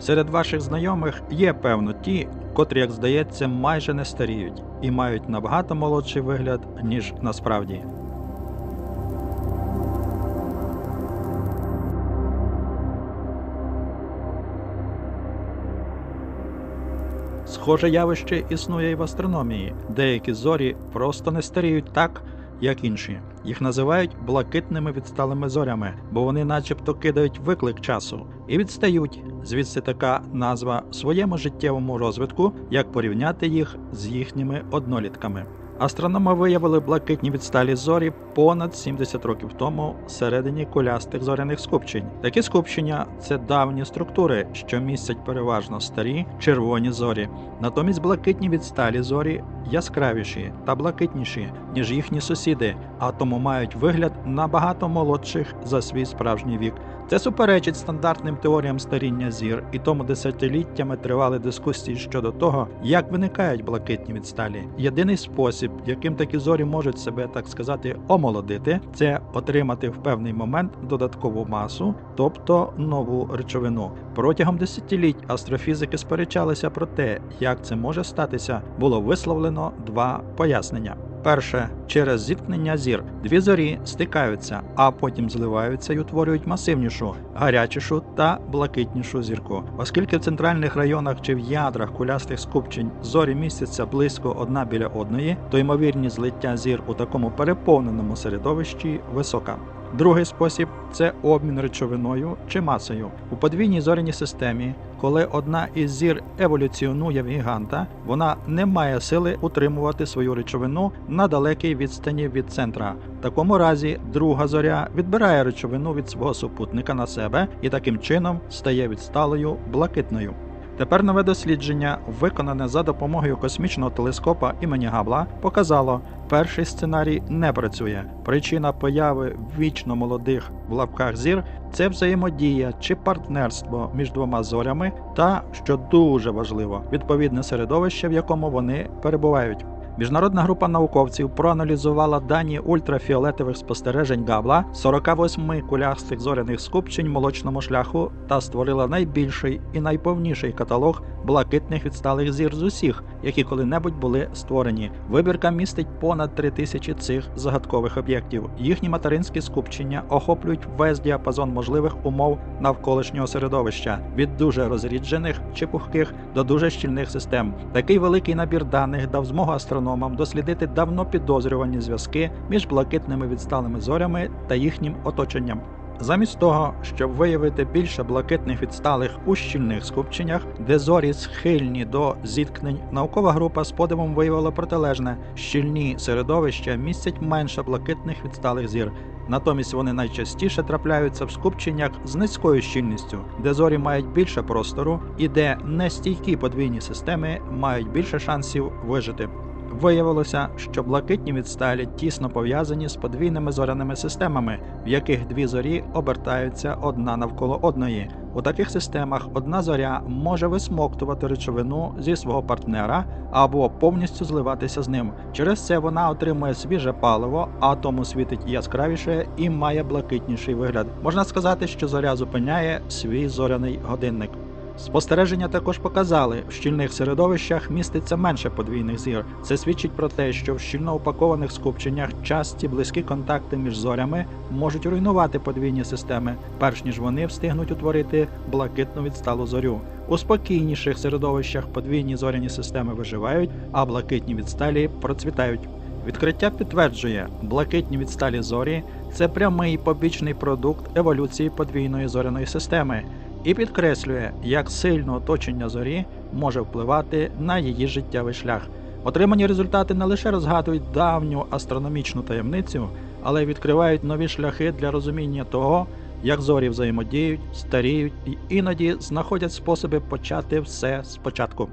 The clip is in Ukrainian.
Серед ваших знайомих є, певно, ті, котрі, як здається, майже не старіють і мають набагато молодший вигляд, ніж насправді. Схоже явище існує і в астрономії. Деякі зорі просто не старіють так, як інші. Їх називають блакитними відсталими зорями, бо вони начебто кидають виклик часу і відстають. Звідси така назва своєму життєвому розвитку, як порівняти їх з їхніми однолітками. Астрономи виявили блакитні відсталі зорі понад 70 років тому всередині кулястих зоряних скупчень. Такі скупчення це давні структури, що містять переважно старі червоні зорі. Натомість блакитні відсталі зорі яскравіші та блакитніші, ніж їхні сусіди, а тому мають вигляд набагато молодших за свій справжній вік. Це суперечить стандартним теоріям старіння зір, і тому десятиліттями тривали дискусії щодо того, як виникають блакитні відсталі. Єдиний спосіб, яким такі зорі можуть себе, так сказати, омолодити, це отримати в певний момент додаткову масу, тобто нову речовину. Протягом десятиліть астрофізики сперечалися про те, як це може статися. Було висловлено два пояснення. Перше, через зіткнення зір дві зорі стикаються, а потім зливаються і утворюють масивнішу, гарячішу та блакитнішу зірку. Оскільки в центральних районах чи в ядрах кулястих скупчень зорі містяться близько одна біля одної, то ймовірність злиття зір у такому переповненому середовищі висока. Другий спосіб це обмін речовиною чи масою. У подвійній зоряній системі, коли одна із зір еволюціонує в гіганта, вона не має сили утримувати свою речовину на далекій відстані від центра. В такому разі друга зоря відбирає речовину від свого супутника на себе і таким чином стає відсталою блакитною. Тепер нове дослідження, виконане за допомогою космічного телескопа імені Габла, показало, перший сценарій не працює. Причина появи вічно молодих в лапках зір це взаємодія чи партнерство між двома зорями та, що дуже важливо, відповідне середовище, в якому вони перебувають. Міжнародна група науковців проаналізувала дані ультрафіолетових спостережень Габла 48 кулястих зоряних скупчень молочному шляху та створила найбільший і найповніший каталог блакитних відсталих зір з усіх, які коли-небудь були створені. Вибірка містить понад 3000 цих загадкових об'єктів. Їхні материнські скупчення охоплюють весь діапазон можливих умов навколишнього середовища від дуже розріджених чи пухких до дуже щільних систем. Такий великий набір даних дав змогу астрономам дослідити давно підозрювані зв'язки між блакитними відсталими зорями та їхнім оточенням. Замість того, щоб виявити більше блакитних відсталих у щільних скупченнях, де зорі схильні до зіткнень, наукова група з подивом виявила протилежне: щільні середовища містять менше блакитних відсталих зір. Натомість вони найчастіше трапляються в скупченнях з низькою щільністю, де зорі мають більше простору і де нестійкі подвійні системи мають більше шансів вижити. Виявилося, що блакитні відсталі тісно пов'язані з подвійними зоряними системами, в яких дві зорі обертаються одна навколо одної. У таких системах одна зоря може висмоктувати речовину зі свого партнера або повністю зливатися з ним. Через це вона отримує свіже паливо, а тому світить яскравіше і має блакитніший вигляд. Можна сказати, що зоря зупиняє свій зоряний годинник. Спостереження також показали, в щільних середовищах міститься менше подвійних зір. Це свідчить про те, що в щільно упакованих скупченнях часті близькі контакти між зорями можуть руйнувати подвійні системи, перш ніж вони встигнуть утворити блакитну відсталу зорю. У спокійніших середовищах подвійні зоряні системи виживають, а блакитні відсталі процвітають. Відкриття підтверджує, блакитні відсталі зорі це прямий побічний продукт еволюції подвійної зоряної системи і підкреслює, як сильно оточення зорі може впливати на її життєвий шлях. Отримані результати не лише розгадують давню астрономічну таємницю, але й відкривають нові шляхи для розуміння того, як зорі взаємодіють, старіють і іноді знаходять способи почати все спочатку.